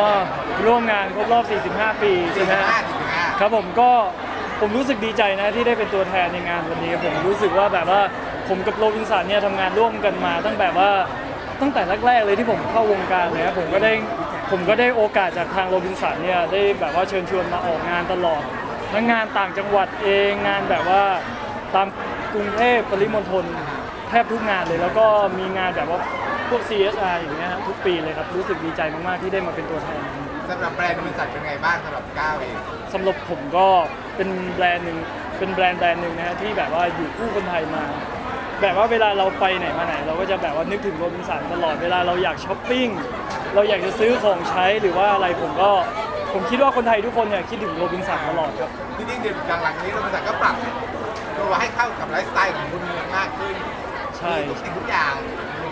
ก็ร่วมงานครบรอบ 45 ปีใช่ไหมฮะ45ครับผมก็ผมรู้สึกดีใจนะที่ได้เป็นตัวแทนในงานวันนี้ ผมรู้สึกว่าแบบว่าผมกับโรบินสันเนี่ยทำงานร่วมกันมา ตั้งแต่ว่าตั้งแต่แรกๆเลยที่ผมเข้าวงการเลยครับผมก็ได้ผมก็ได้โอกาสจากทางโรบินสันเนี่ยได้แบบว่าเชิญชวนมาออกงานตลอดทั้งงานต่างจังหวัดเองงานแบบว่าตามกรุงเทพปริมณฑลแทบทุกงานเลย แล้วก็มีงานแบบว่า พวก CSR อย่างเงี้ยฮะทุกปีเลยครับ รู้สึกดีใจมาก ๆ ที่ได้มาเป็นตัวแทน สำหรับแบรนด์บริษัทเป็นไงบ้างสำหรับก้าวเองสำหรับผมก็เป็นแบรนด์หนึ่งเป็นแบรนด์แบรนด์หนึ่งนะฮะที่แบบว่าอยู่คู่คนไทยมา แบบว่าเวลาเราไปไหนมาไหน เราก็จะแบบว่านึกถึงโรบินสันตลอดเวลาเราอยากช้อปปิ้งเราอยากจะซื้อของใช้หรือว่าอะไรผมก็ผมคิดว่าคนไทยทุกคนเนี่ยคิดถึงโรบินสันตลอดครับที่จริงเดือนหลังๆนี้บริษัทก็ปรับตัวให้เข้ากับไลฟ์สไตล์ของคุณเมืองมากขึ้นใช่ มีทุกสิ่งทุกอย่าง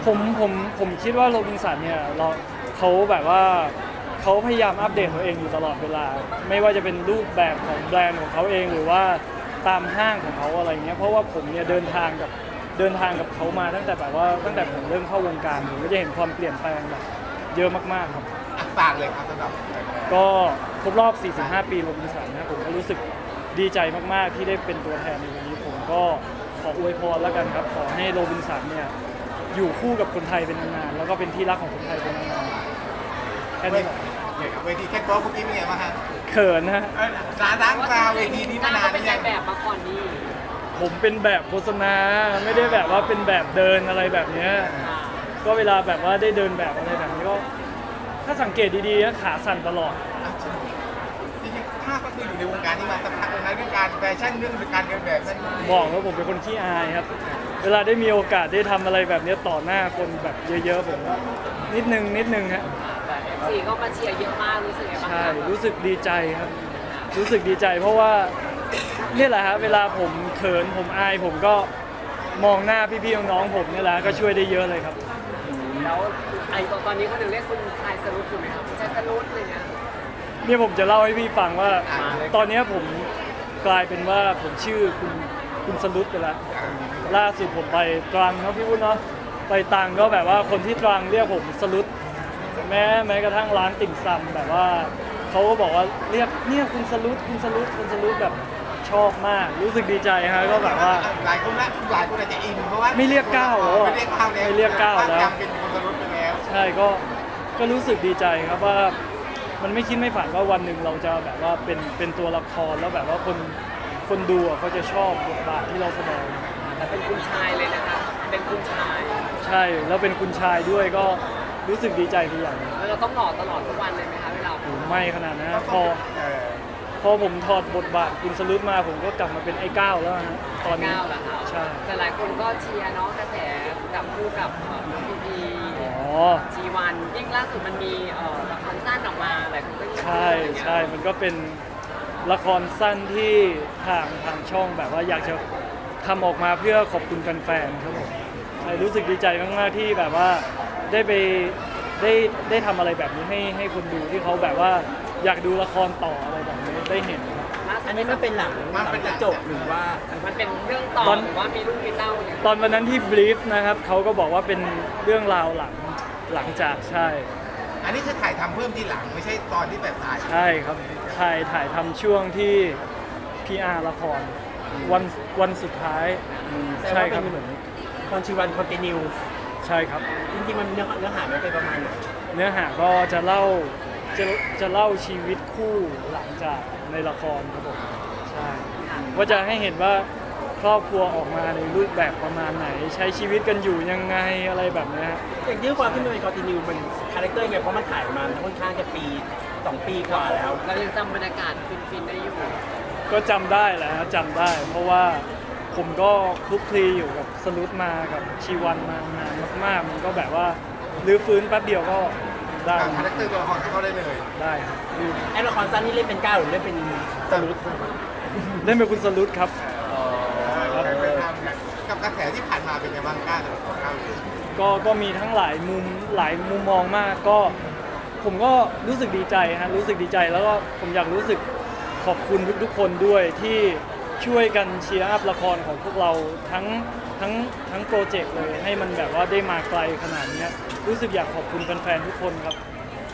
ผมผมผมคิดว่าโรบินสันเนี่ยเราเขาแบบว่าเขาพยายามอัปเดตตัวเองอยู่ตลอดเวลา ไม่ว่าจะเป็นรูปแบบของแบรนด์ของเขาเองหรือว่าตามห้างของเขาอะไรเงี้ยเพราะว่าผมเนี่ยเดินทางกับเดินทางกับเขามาตั้งแต่แบบว่าตั้งแต่ผมเริ่มเข้าวงการผมก็จะเห็นความเปลี่ยนแปลงแบบเยอะมากๆครับอะฝากเลยครับสำหรับก็ครบรอบ 45 ปีโรบินสันนะผมก็รู้สึกดีใจมากๆที่ได้เป็นตัวแทนในวันนี้ผมก็ขออวยพรแล้วกันครับ ขอให้โรบินสันเนี่ย อยู่คู่กับคนไทยเป็นนานๆแล้วก็เป็นที่รักของคนไทยเป็นนานๆแค่เวนี้ทีแหละเกี่ยวกับเวทีแคทบอลเมื่อกี้เป็นไงบ้างฮะเขินนะฮะ เออร้านร้านกลางเวทีนี้มานานหเป็นรือยังนายแบบมาก่อนนี่ผมเป็นแบบโฆษณาไม่ได้แบบว่าเป็นแบบเดินอะไรแบบเนี้ยค่ะก็เวลาแบบว่าได้เดินแบบอะไรแบบนี้ก็ถ้าสังเกตดีๆนะขาสั่นตลอด จริงๆภาพก็คืออยู่ในวงการนี้มาสักพักแล้วนะเรื่องการแฟชั่นเรื่องการเดินแบบนั่นนี่บอกว่าผมเป็นคนขี้อายครับ เวลาได้มีโอกาสได้ทำอะไรแบบนี้ต่อหน้าคนแบบเยอะๆผมก็นิดนึงนิดนึงฮะแต่เอฟซีก็มาเชียร์เยอะมากรู้สึกไงบ้างใช่ คะรู้สึกดีใจครับ รู้สึกดีใจเพราะว่าเนี่ยแหละฮะเวลาผมเขินผมอายผมก็มองหน้าพี่ๆน้องๆผมเนี่ยแหละก็ช่วยได้เยอะเลยครับ แล้วไอ้ตอนนี้คนหนึ่งเรียกคุณชายสรุปถูกไหมครับคุณชายสรุปอะไรเงี้ยเนี่ยผมจะเล่าให้พี่ฟังว่า ตอนเนี้ยผมกลายเป็นว่าผมชื่อคุณคุณสรุปไปแล้ว ล่าสุดผมไปตรังเนาะพี่วุ้นเนาะไปตรังก็แบบว่าคนที่ตรังเรียกผมสลุดแม้แม้กระทั่งร้านติ่มซำแบบว่าเขาก็บอกว่าเรียกเนี่ยคุณสลุดคุณสลุดคุณสลุดแบบชอบมากรู้สึกดีใจฮะก็แบบว่า หลายคนละหลายคนอาจจะอินเพราะว่าไม่เรียกก้าวแล้วอะไม่เรียกก้าวแล้วไม่เรียกก้าวแล้วจำเป็นคนสรุปไปแล้วใช่ก็ก็รู้สึกดีใจครับว่ามันไม่คิดไม่ฝันว่าวันหนึ่งเราจะแบบว่าเป็นเป็นตัวละครแล้วแบบว่าคนคนดูอะเขาจะชอบบทบาทที่เราแสดง แต่เป็นคุณชายเลยนะคะเป็นคุณชาย ใช่แล้วเป็นคุณชายด้วยก็รู้สึกดีใจไปอย่างหนึ่งแล้วเราต้องหล่อตลอดทุกวันเลยไหมคะเวลาโอ้ไม่ขนาดนั้นนะพอเออพอผมถอดบทบาทคุณสลุดมาผมก็กลับมาเป็นไอ้ก้าวแล้วนะฮะตอนนี้ ก้าวเหรอคะใช่ แต่หลายคนก็เชียร์เนาะกระแสจับคู่กับพีพีอ๋อจีวันยิ่งล่าสุดมันมีเอ่อละครสั้นออกมาหลายคนก็ยิ่งใช่ใช่มันก็เป็นละครสั้นที่ทางทางช่องแบบว่าอยากจะ ทำออกมาเพื่อขอบคุณแฟนๆครับผมใช่รู้สึกดีใจมากๆที่แบบว่าได้ไปได้ได้ทำอะไรแบบนี้ให้ให้คนดูที่เขาแบบว่าอยากดูละครต่ออะไรแบบนี้ได้เห็นครับล่าสุดอันนี้มันเป็นหลังมันเป็นจบหรือว่า มันเป็นเรื่องต่อตอน หรือว่ามีลูกมีเต้าเนี่ยตอนวันนั้นที่บรีฟนะครับเขาก็บอกว่าเป็นเรื่องราวหลังหลังจากใช่ อันนี้คือถ่ายทำเพิ่มทีหลังไม่ใช่ตอนที่แบบถ่ายใช่ครับถ่ายถ่ายทำช่วงที่พีอาร์ละคร วันวันสุดท้ายแต่ใช่ว่าคเป็รับนเหมือนคอนชิวันคอนติเนียใช่ครับ จริงๆมันเนื้อเนื้อหามันเป็นประมาณไหนเนื้อหาก็จะเล่าจะจะเล่าชีวิตคู่หลังจากในละครครับผมใช่ว่าจะให้เห็นว่าครอบครัวออกมาในรูปแบบประมาณไหน ใช้ชีวิตกันอยู่ยังไงอะไรแบบเนี้ยฮะอย่างที่ความที่มันเป็นคอนติเนียมันคาแรคเตอร์ไงเพราะมันถ่ายมาค่อนข้างจะปีสองปีกว่าแล้วเรายังจำบรรยากาศฟินๆได้อยู่ ก็จำได้แหละฮะจำได้ เพราะว่าผมก็คลุกคลีอยู่กับสลุดมากับชีวันมานานมากๆ มันก็แบบว่ารื้อฟื้นแป๊บเดียวก็ได้คาแรคเตอร์ตัวละครเข้าได้เลยได้ครับไอ้ละครสั้นนี่เล่นเป็นก้าวหรือเล่นเป็นสรุปเล่นเป็นคุณสลุดครับ กับกระแสที่ผ่านมาเป็นไงบ้างกล้าสำหรับก้าวเองก็ก็มีทั้งหลายมุมหลายมุมมองมากก็ ผมก็รู้สึกดีใจฮะรู้สึกดีใจแล้วก็ผมอยากรู้สึก ขอบคุณทุกๆคนด้วยที่ช่วยกันเชียร์อัพละครของพวกเราทั้งทั้งทั้งโปรเจกต์เลยให้มันแบบว่าได้มาไกลขนาดเนี้ยรู้สึกอยากขอบคุณแฟนๆทุกคนครับ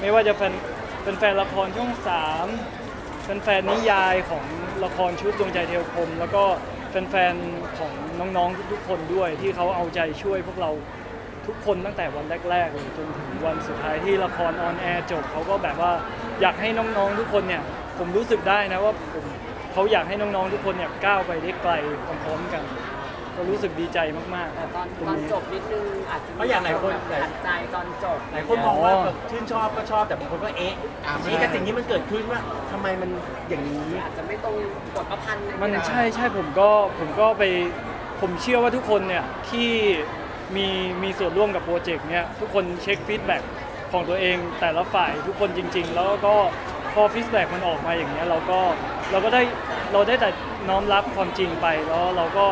ไม่ว่าจะแฟนเป็นแฟนละครช่องสามเป็นแฟนนิยายของละครชุดดวงใจเทวคมแล้วก็แฟนๆของน้องๆทุกคนด้วยที่เขาเอาใจช่วยพวกเราทุกคนตั้งแต่วันแรกๆเลยจนถึงวันสุดท้ายที่ละครออนแอร์จบเขาก็แบบว่าอยากให้น้องๆทุกคนเนี่ย ผมรู้สึกได้นะว่าผมเขาอยากให้น้องๆทุกคนเนี่ยก้าวไปได้ไกลพร้อมๆกัน ก็รู้สึกดีใจมากๆ แต่ตอนตรงตอนนี้จบนิดนึงอาจจะเพราะอย่างหลายคน แบบขัดใจตอนจบหลายคนมองว่าแบบชื่นชอบก็ชอบแต่บางคนก็เอ๊ะอ่าเอ๊ะกับสิ่งนี้มันเกิดขึ้นว่าทำไมมันอย่างนี้อาจจะไม่ตรงบทประพันธ์อะไรมันเงี้ยใช่ใช่ผมก็ผมก็ไปผมเชื่อว่าทุกคนเนี่ยที่มีมีส่วนร่วมกับโปรเจกต์เนี่ยทุกคนเช็คฟีดแบ็กของตัวเองแต่ละฝ่ายทุกคนจริง ๆ แล้วก็ พอฟีดแบ็กมันออกมาอย่างเงี้ยเราก็เราก็ได้เราได้แต่น้อมรับความจริงไปแล้วเราก็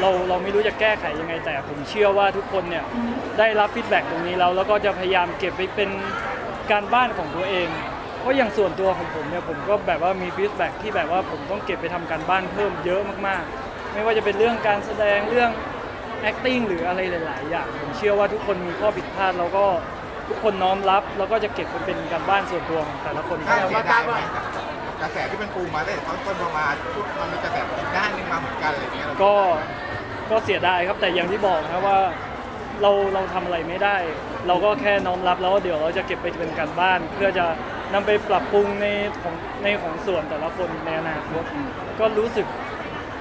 เราเราไม่รู้จะแก้ไขยังไงแต่ผมเชื่อว่าทุกคนเนี่ยได้รับฟีดแบ็กตรงนี้แล้วแล้วก็จะพยายามเก็บไปเป็นการบ้านของตัวเอง เพราะอย่างส่วนตัวของผมเนี่ยผมก็แบบว่ามีฟีดแบ็กที่แบบว่าผมต้องเก็บไปทำการบ้านเพิ่มเยอะมากๆ ไม่ว่าจะเป็นเรื่องการแสดงเรื่อง acting หรืออะไรหลาย ๆ อย่างผมเชื่อว่าทุกคนมีข้อผิดพลาดแล้วก็ ทุกคนน้อมรับ แล้วก็จะเก็บไปเป็นการบ้านส่วนตัวของแต่ละคนถ้าเสียดายไหมกระแสที่มันปูมาตั้งแต่ตอนต้นพอมาปุ๊บมันมีกระแสอีกด้านหนึงมาเหมือนกันอะไรเงี้ยเราก็ก็เสียดายครับแต่อย่างที่บอกนะครับว่าเราเราทำอะไรไม่ได้ เราก็แค่น้อมรับแล้วว่าเดี๋ยวเราจะเก็บไปเป็นการบ้าน เพื่อจะนำไปปรับปรุงในของในของส่วนแต่ละคนในอนาคตก็รู้สึก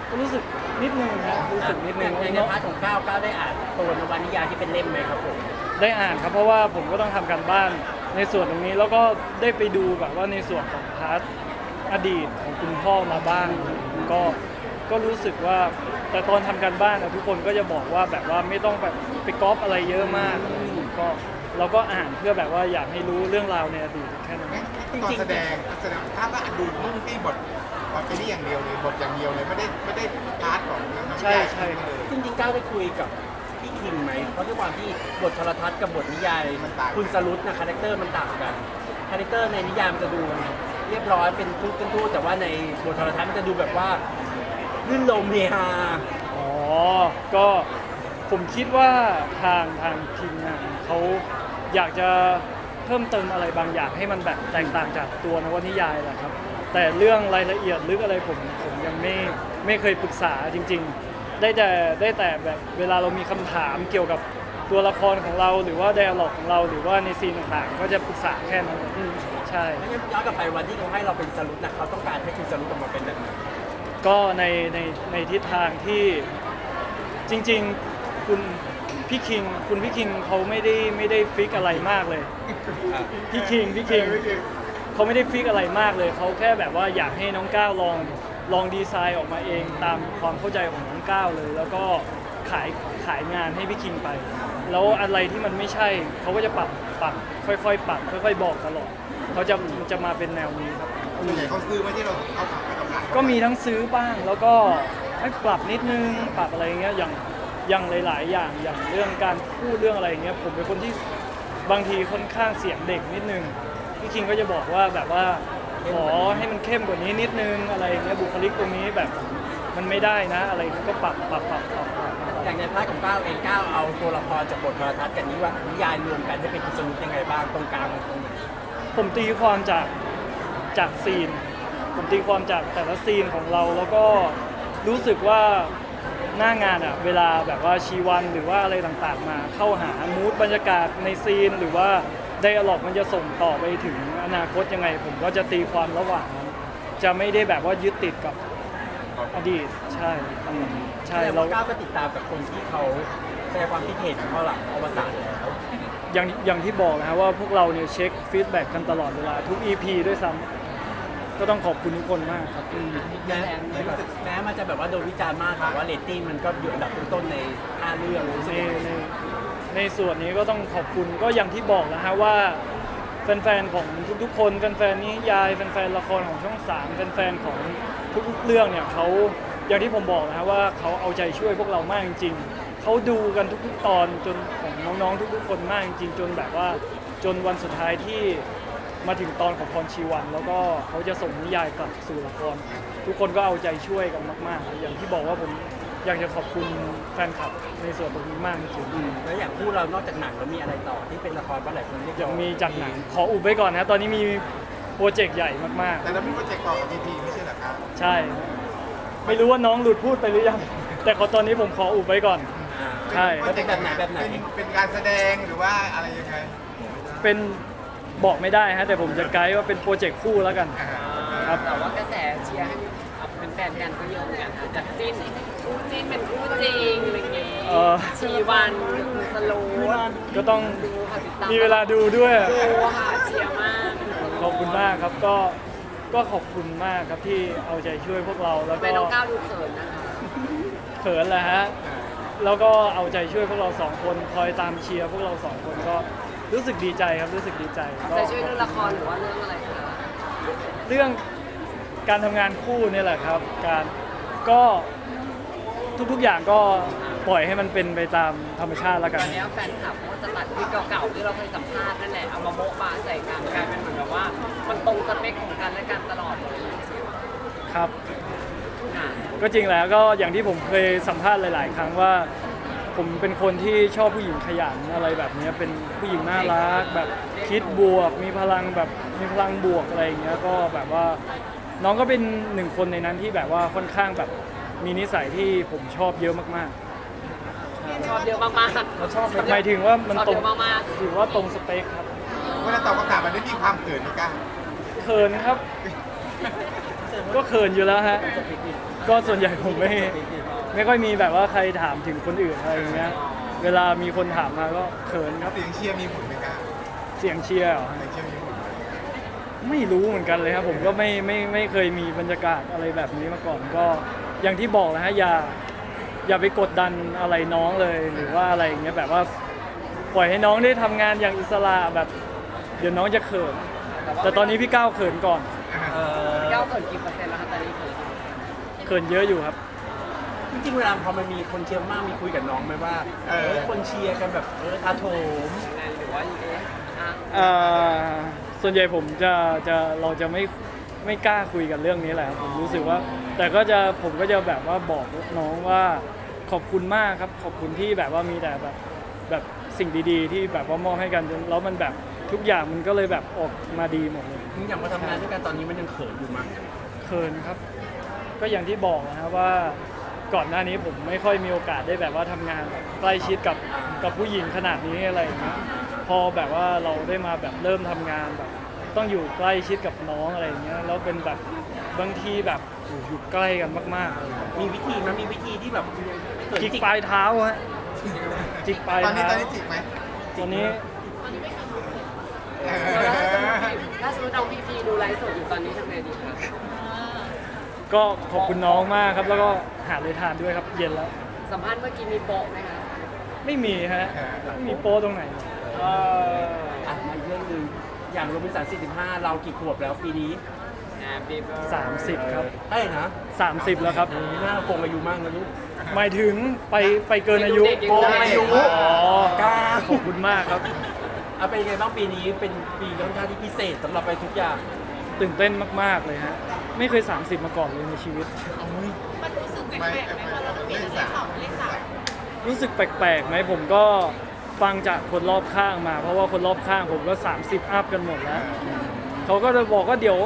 ก็รู้สึกนิดนึงนะรู้สึกนิดในนึงในในเนาะพาร์ทของก้าวก้าวได้อ่านตัวนวนิยายที่เป็นเล่มไหมครับผม ได้อ่านครับเพราะว่าผมก็ต้องทำการบ้านในส่วนตรงนี้แล้วก็ได้ไปดูแบบว่าในส่วนของพาร์ทอดีตของคุณพ่อมาบ้างก็ก็รู้สึกว่าแต่ตอนทำการบ้านอะทุกคนก็จะบอกว่าแบบว่าไม่ต้องแบบไปก๊อปอะไรเยอะมากก็เราก็อ่านเพื่อแบบว่าอยากให้รู้เรื่องราวในอดีตแค่นั้นตอนแสดงแสดงภาพก็ดูมุ่งที่บทออฟฟี่อย่างเดียวเลยบทอย่างเดียวเลยไม่ได้ไม่ได้พาร์ทของน้ำใช่ยาใช่เลยจริงๆก้าวได้คุยกับ พี่คิงไหมเพราะด้วยความที่บทโทรทัศน์กับบทนิยายมันต่างคุณสรุตนะคาแรคเตอร์มันต่างกันคาแรคเตอร์ในนิยายมันจะดูเรียบร้อยเป็นทุกเป็นทูตแต่ว่าในบทโทรทัศน์มันจะดูแบบว่าลื่นลมเฮฮาอ๋อ ก็ผมคิดว่าทางทางทีมงานเขาอยากจะเพิ่มเติมอะไรบางอย่างให้มันแบบแตกต่างจากตัวนวนิยายแหละครับ แต่เรื่องรายละเอียดลึกอะไรผมผมยังไม่ไม่เคยปรึกษาจริง ๆ ได้แต่ได้แต่แบบเวลาเรามีคำถามเกี่ยวกับตัวละครของเราหรือว่าไดอะล็อกของเราหรือว่าในซีนต่างๆ ก็จะปรึกษาแค่นั้นอืมใช่ถ้างั้นย้อนกลับไปวันที่เขาให้เราเป็นสรุตนะเขาต้องการให้คุณสรุตออกมาเป็นแบบไหนก็ในในในทิศทางที่จริงๆคุณพี่คิงคุณพี่คิงเขาไม่ได้ไม่ได้ฟิกอะไรมากเลยพี่คิงพี่คิงเขาไม่ได้ฟิกอะไรมากเลย เขาแค่แบบว่าอยากให้น้องก้าวลอง ลองดีไซน์ออกมาเองตามความเข้าใจของน้องก้าวเลย แล้วก็ขายขายงานให้พี่คิงไป แล้วอะไรที่มันไม่ใช่เขาก็จะปรับปรับค่อยๆปรับค่อย ๆ บอกตลอดเขาจะจะมาเป็นแนวนี้ครับ ส่วนใหญ่เขาซื้อไม่ที่เราเอาขายไปขายก็มีทั้งซื้อบ้างแล้วก็ให้ปรับนิดนึงปรับอะไรเงี้ยอย่างอย่างหลาย ๆ อย่างอย่างเรื่องการพูดเรื่องอะไรเงี้ยผมเป็นคนที่บางทีค่อนข้างเสียงเด็กนิดนึงพี่คิงก็จะบอกว่าแบบว่า ขอให้มันเข้มกว่านี้นิดนึงอะไรเงี้ยบุคลิกตรงนี้แบบมันไม่ได้นะ อะไรก็ปรับปรับปรับปรับปรับอย่างในพาร์ทของก้าวเองก้าวเอาตัวละครจากบทโทรทัศน์กับนิวนิยายรวมกันให้เป็นคุณสรุตยังไงบ้างตรงกลางตรงไหนผมตีความจากจากซีน ผมตีความจากแต่ละซีนของเราแล้วก็รู้สึกว่าหน้างานอะเวลาแบบว่าชีวันหรือว่าอะไรต่างๆ มาเข้าหามูดบรรยากาศในซีน หรือว่าไดอะล็อกมันจะส่งต่อไปถึง อนาคตยังไง ผมก็จะตีความระหว่างนั้นจะไม่ได้แบบว่ายึดติดกับอดีตใช่ครับใช่แสดงเราว่าก้าวก็ติดตามกับคนที่เขาแสดงความคิดเห็นของเขาหลังอวสานแล้ว อย่างอย่างที่บอกนะว่าพวกเราเนี่ยเช็คฟีดแบ็กกันตลอดเวลาทุก EP ด้วยซ้ำก็ต้องขอบคุณทุกคนมากครับอืมแม้แม้มันจะแบบว่าโดนวิจารณ์มากแต่ว่าเรตติ้งมันก็อยู่อันดับต้นๆในห้าเรื่องรู้สึในกยังไงในในส่วนนี้ก็ต้องขอบคุณก็อย่างที่บอกนะฮะว่า แฟนๆของทุกๆคนแฟนๆนิยายแฟนๆละครของช่องสามแฟนๆของทุกๆเรื่องเนี่ยเขาอย่างที่ผมบอกนะฮะว่าเขาเอาใจช่วยพวกเรามากจริงๆเขาดูกันทุกๆตอนจนของน้องๆทุกๆคนมากจริงๆจนแบบว่าจนวันสุดท้ายที่มาถึงตอนของพรชีวัน แล้วก็เขาจะส่งนิยายกลับสู่ละคร ทุกคนก็เอาใจช่วยกันมาก ๆ อย่างที่บอกว่าผม อยากจะขอบคุณแฟนคลับในส่วนตรงนี้มากจริงอืมแล้วอย่างคู่เรานอกจากหนังแล้วมีอะไรต่อที่เป็นละครบ้างหลายคนเรียกๆยังมีจากหนังขออุบไว้ก่อนนะตอนนี้มีโปรเจกต์ใหญ่มากแต่เรามีโปรเจกต์ต่อกับพีพีไม่ใช่เหรอครับๆ ใช่ ไม่รู้ว่าน้องหลุดพูดไปหรือยัง แต่ขอตอนนี้ผมขออุบไว้ก่อน อ่า ใช่แล้วเป็นแบบไหนแบบไหน เป็นเป็นการแสดงหรือว่าอะไรยังไงเป็นบอกไม่ได้ฮะแต่ผมจะไกด์ว่าเป็นโปรเจกต์คู่แล้วกันครับ แต่ว่ากระแสเชียร์ให้เอาเป็นแฟนกันก็เยอะเหมือนกันค่ะจากจิ้น คู่จิ้นเป็นคู่จริงอะไรอย่างงี้เออ ชีวันสโลว์ก็ต้องดูค่ะติดตามมีเวลาดูด้วย ดูค่ะเชียร์มากขอบคุณมากครับก็ก็ขอบคุณมากครับที่เอาใจช่วยพวกเราแล้วทำไมก็น้องก้าวดูเขินนะคะเขินแหละฮะแล้วก็เอาใจช่วยพวกเราสองคนคอยตามเชียร์พวกเราสองคนก็รู้สึกดีใจครับรู้สึกดีใจก็จะช่วยเรื่องละครหรือว่าเรื่องอะไรคะเรื่องการทำงานคู่เนี่ยแหละครับ การก็ ทุก ๆ อย่างก็ปล่อยให้มันเป็นไปตามธรรมชาติแล้วตกันอนนี้แฟนคลับเขาจะตัดคลิปเก่าๆที่เราเคยสัมภาษณ์นั่นแหละเอามาโมะมาใส่กันกลายเป็นเหมือนแบบว่า มันตรงสเปคของกันและกันตลอดเลยครับ ค่ะ ก็จริงแล้วก็อย่างที่ผมเคยสัมภาษณ์หลาย ๆ ครั้งว่า ผมเป็นคนที่ชอบผู้หญิงขยันอะไรแบบเนี้ยเป็นผู้หญิงน่ารักแบบคิดบวก มีพลังแบบมีพลังบวกอะไรอย่างเงี้ยก็แบบว่าน้องก็เป็นหนึ่งคนในนั้นที่แบบว่าค่อนข้างแบบ มีนิสัยที่ผมชอบเยอะมากชอบเยอะมากๆ เราชอบไหมๆหมายถึงว่ามันชอบตรเยงอะมาก ถือว่าตรงสเปคครับเวลาตอบคำถามมันได้มีความเขินไหมก้าเขินครับ ก็เขินอยู่แล้วฮะก็ส่วนใหญ่ผมไม่ไม่ค่อยมีแบบว่าใครถามถึงคนอื่นอะไรอย่างเงี้ย เวลามีคนถามมาก็เขินครับเสียงเชียร์มีผลไหมก้าเสียงเชียร์เหรอ เสียงเชียร์มีผลไหมไม่รู้เหมือนกันเลยครับผมก็ไม่ไม่ไม่เคยมีบรรยากาศอะไรแบบนี้มาก่อนก็ อย่างที่บอกนะฮะอย่าอย่าไปกดดันอะไรน้องเลยหรือว่าอะไรอย่างเงี้ยแบบว่าปล่อยให้น้องได้ทำงานอย่างอิสระแบบ เดี๋ยวน้องจะเขิน แต่ตอนนี้พี่ก้าวเขินก่อนเออๆเก้าเขินกี่เปอร์เซ็นต์แล้วคะตอนนี้เขินเขินเยอะอยู่ครับ จริงๆเวลาพอมันมีคนเชียร์มากมีคุยกับน้องไหมว่าเออคนเชียร์กันแบบเอออาโถมหรือว่าอย่างเงี้ยอะ เอ่อส่วนใหญ่ผมจะจะเราจะไม่ ไม่กล้าคุยกันเรื่องนี้แหละครับผมรู้สึกว่า แต่ก็จะผมก็จะแบบว่าบอกน้องว่าขอบคุณมากครับ ขอบคุณที่แบบว่ามีแต่แบบแบบสิ่งดีๆ ที่แบบว่ามอบให้กันจนแล้วมันแบบทุกอย่างมันก็เลยแบบออกมาดีหมดเลยอย่างมาทำงานด้วยกันตอนนี้มันยังเขินอยู่มั้ยเคินครับ ก็อย่างที่บอกนะครับว่าก่อนหน้านี้ผมไม่ค่อยมีโอกาสได้แบบว่าทำงานแบบใกล้ชิดกับกับผู้หญิงขนาดนี้อะไรอย่างเงี้ยพอแบบว่าเราได้มาแบบเริ่มทำงานแบบ ต้องอยู่ใกล้ชิดกับน้องอะไรอย่างเงี้ยแล้วเป็นแบบบางทีแบบโอ้โหอยู่ใกล้กันมากๆเลยมีวิธีมันมีวิธีที่แบบเขินจิกปลายเท้าฮะจิกปลายตอนนี้เท้าตอนนี้จิกไหมตอนนี้เอถ้าสมมติน้องพีพีดูไลฟ์สดอยู่ตอนนี้ทำไงดีคะก็ขอบคุณน้องมากครับ แล้วก็หาเลยทานด้วยครับ เย็นแล้ว สัมภาษณ์เมื่อกี้มีโป๊ะไหมคะไม่มีฮะไม่มีโป้ตรงไหน เออ อะมาอีกเรื่องหนึ่ง อย่างโรบินสัน45 เรากี่ขวบแล้วปีนี้ Happy birthday 30 ครับ เอ้ยนะ30 แล้วครับหน้าเราโกงอายุมากนะลูก หมายถึงไปไปเกินอายุเด็กๆโอ้ยังได้อายุอยู่อ๋อกล้าขอบคุณมากครับ เอาเป็นยังไงบ้างปีนี้เป็นปีค่อนข้างที่พิเศษสำหรับไปทุกอย่าง ตื่นเต้นมาก ๆ เลยฮะ ไม่เคย 30 มาก่อนเลยในชีวิต มันรู้สึกแปลกๆไหมพอเราเปลี่ยนจากเลขสองเป็นเลขสามรู้สึกแปลกๆไหมผมก็ ฟังจากคนรอบข้างมา เพราะว่าคนรอบข้างผมก็ 30 อัพกันหมดแล้วเขาก็จะบอกว่าเดี๋ยว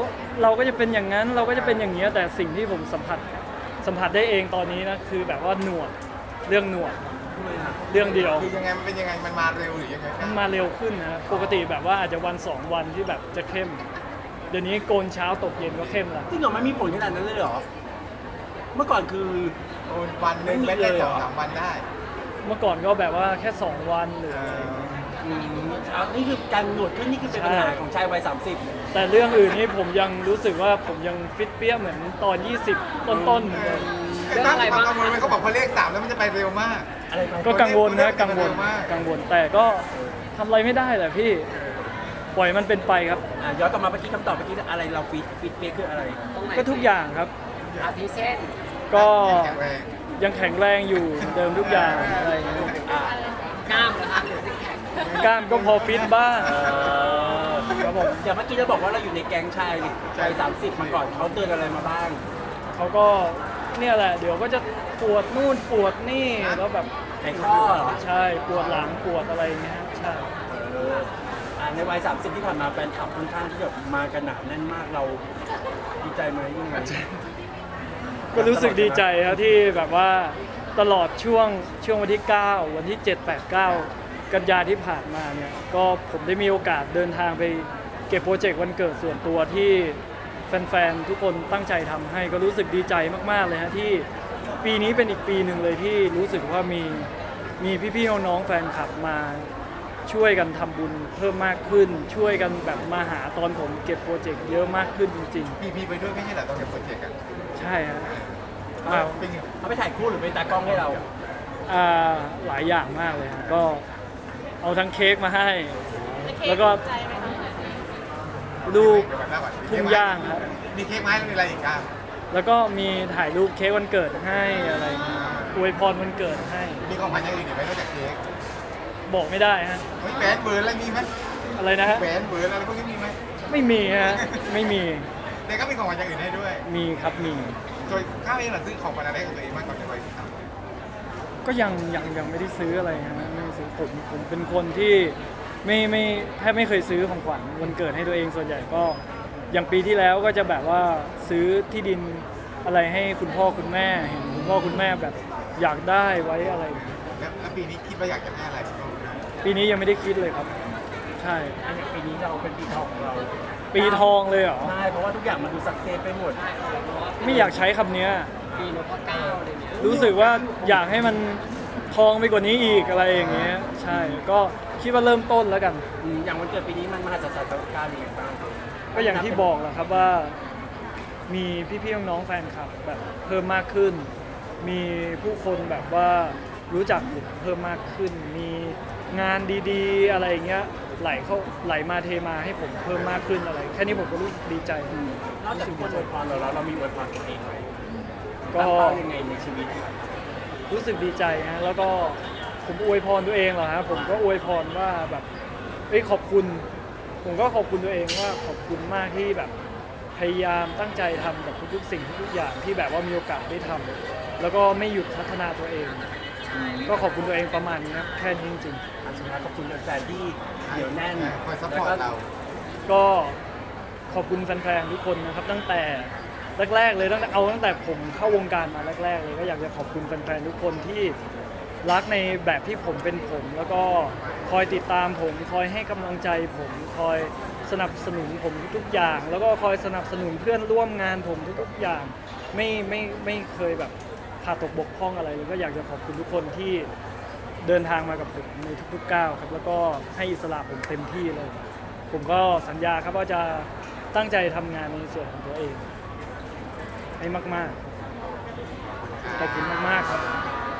เราก็จะเป็นอย่างนั้นเราก็จะเป็นอย่างนี้ยแต่สิ่งที่ผมสัมผัสสัมผัสได้เองตอนนี้นะคือแบบว่าหนวดเรื่องหนวดเรื่องเดียวคือยังไงมันเป็นยังไงมันมาเร็วหรือยังไงมันมาเร็วขึ้นนะปกติแบบว่าอาจจะวันสองวันที่แบบจะเข้ม เดี๋ยวนี้โกนเช้าตกเย็นก็เข้มแล้วจริงเหรอมันมีผลขนาดนั้นเลยเหรอเมื่อก่อนคือโอนวันหนึ่งไม่เป็นมีได้เลยสเหรอองสามวันได้ เมื่อก่อนก็แบบว่าแค่ 2 วันหรือเออะไรออย่างเงี้ยอืมเอานี่คือการหนวดขึ้นนี่คือเป็นปัญหาของชายวัย 30 แต่เรื่องอื่นนี่ผมยังรู้สึกว่าผมยังฟิตเปี้ยเหมือนตอน 20 ต้นๆเหมือนเดิมแต่ตั้งความกังวลไหมเขาบอกพอเลขสามแล้วมันจะไปเร็วมาก อะไรไปก็กังวลนะตัวเลขกังวลเร็วมากกังวลแต่ก็ทำอะไรไม่ได้แหละพี่ปล่อยมันเป็นไปครับ อะย้อนกลับมาเมื่อกี้คำตอบเมื่อกี้อะไรเราฟิตฟิตเปียคืออะไร ตรงไหนก็ทุกอย่างครับอาทิเช่นก็ แข็งแรง ยังแข็งแรงอยู่เหมือนเดิมทุกอย่างอะไรอย่างเงี้ยอะกล้ามเหรอคะหรือซิกแพคกล้ามก็พอฟิตบ้างเออครับผมอย่างเมื่อกี้เราบอกว่าเราอยู่ในแก๊งชายวัย30มาก่อนเขาเตือนอะไรมาบ้าง เขาก็เนี่ยแหละ เดี๋ยวก็จะปวดนู่นปวดนี่แล้วแบบไอ้ข้อเหรอ ใช่ปวดหลังปวดอะไรอย่างเงี้ยใช่ เอออ่าในวัย30ที่ผ่านมาแฟนคลับค่อนข้างที่แบบมากันหนาแน่นมากเราดีใจไหมยังไง ก็รู้สึกดีใจครับที่แบบว่าตลอดช่วงช่วงวันที่ 9 วันที่ 7 8 9 กันยาที่ผ่านมาเนี่ยก็ผมได้มีโอกาสเดินทางไปเก็บโปรเจกต์วันเกิดส่วนตัวที่แฟนๆทุกคนตั้งใจทำให้ก็รู้สึกดีใจมากๆเลยฮะที่ปีนี้เป็นอีกปีหนึ่งเลยที่รู้สึกว่ามีมีพี่ๆน้องๆแฟนคลับมาช่วยกันทำบุญเพิ่มมากขึ้น ช่วยกันแบบมาหาตอนผมเก็บโปรเจกต์เยอะมากขึ้นจริงๆ พีพีไปด้วยไม่ใช่เหรอตอนเก็บโปรเจกต์อะ ใช่ฮะอ้าวเป็นไงเขาไปถ่ายคู่หรือเป็นตากล้องให้เรา อ่าหลายอย่างมากเลยฮะก็เอาทั้งเค้กมาให้ในเค้แล้วก็ ใจไหมคะรูปเดี๋ยวก่อนนะก่อนทุ่งย่างครับ มีเค้กไม้แล้วมีอะไรอีกอะแล้วก็มีถ่ายรูปเค้กวันเกิดให้อะไรเงี้ยอวยพรวันเกิดให้ มีของขวัญอย่างอื่นอีกไหมนอกจากเค้กบอกไม่ได้ฮะ เฮ้ยแหวนเบิร์นอะไรมีไหมอะไรนะฮะ แหวนเบิร์นอะไรพวกนี้มีไหมไม่มีฮะ ไม่มี แต่ก็มีของขวัญอย่างอื่นให้ด้วยมีครับมี โดยข้าวเองเหรอซื้อของขวัญอะไรให้กับตัวเองบ้างก่อนในวัยที่สามก็ยังยังยังไม่ได้ซื้ออะไรฮะไม่ได้ซื้อผมผมเป็นคนที่ไม่ไม่แทบไม่เคยซื้อของขวัญวันเกิดให้ตัวเองส่วนใหญ่ก็อย่างปีที่แล้วก็จะแบบว่าซื้อที่ดินอะไรให้คุณพ่อคุณแม่เห็นคุณพ่อคุณแม่แบบอยากได้ไว้อะไรอย่างเงี้ยแล้วแล้วปีนี้คิดว่าอยากจะให้อะไรบ้างปีนี้ยังไม่ได้คิดเลยครับ ใช่ อันนี้ปีนี้เราเป็นปีทองของเรา ปีทองเลยเหรอ ใช่เพราะว่าทุกอย่างมันดูสักเซสไปหมดใช่เพราะว่าไม่อยากใช้คำเนี้ย ปีนพเก้าอะไรเนี่ยรู้สึกว่าอยากให้มันทองไปกว่านี้อีกอะไรอย่างเงี้ย ใช่ ก็คิดว่าเริ่มต้นแล้วกัน อืมอย่างวันเกิดปีนี้มันมหัศจรรย์กับการยังไงบ้างก็อย่างที่บอกแหละครับว่ามีพี่ๆน้องๆแฟนคลับแบบเพิ่มมากขึ้น มีผู้คนแบบว่ารู้จักผมเพิ่มมากขึ้น มีงานดีๆ อะไรอย่างเงี้ย ไหลเข้าไหลมาเทมาให้ผมเพิ่มมากขึ้นอะไร แค่นี้ผมก็รู้สึกดีใจ นอกจากคนอวยพรเราแล้วเรามีอวยพรตัวเองไหมก็ ตั้งเป้ายังไงในชีวิตรู้สึกดีใจฮะแล้วก็ผมอวยพรตัวเองเหรอฮะผมก็อวยพรว่าแบบเอ้ยขอบคุณ ผมก็ขอบคุณตัวเองว่าขอบคุณมากที่แบบพยายามตั้งใจทำกับทุกๆ สิ่งทุกๆอย่างที่แบบว่ามีโอกาสได้ทำแล้วก็ไม่หยุดพัฒนาตัวเอง ก็ขอบคุณตัวเองประมาณนี้ครับแค่นี้จริงอันสุดท้ายขอบคุณแฟนๆที่เหนียวแน่นคอยซัพพอร์ตเราๆก็ขอบคุณแฟนๆทุกคนนะครับ ตั้งแต่แรกๆเลยตั้งแต่เอาตั้งแต่ผมเข้าวงการมาแรก ๆ เลยก็อยากจะขอบคุณแฟนๆทุกคนที่รักในแบบที่ผมเป็นผม แล้วก็คอยติดตามผม คอยให้กำลังใจผม คอยสนับสนุนผมทุกๆอย่าง แล้วก็คอยสนับสนุนเพื่อนร่วมงานผมทุกๆอย่าง ไม่ไม่ไม่เคยแบบ ขาดตกบกพร่องอะไรเลยก็อยากจะขอบคุณทุกคนที่เดินทางมากับผมในทุกๆก้าวครับ แล้วก็ให้อิสระผมเต็มที่เลย ผมก็สัญญาครับว่าจะตั้งใจทำงานในส่วนของตัวเอง ให้มากๆขอบคุณมากๆครับ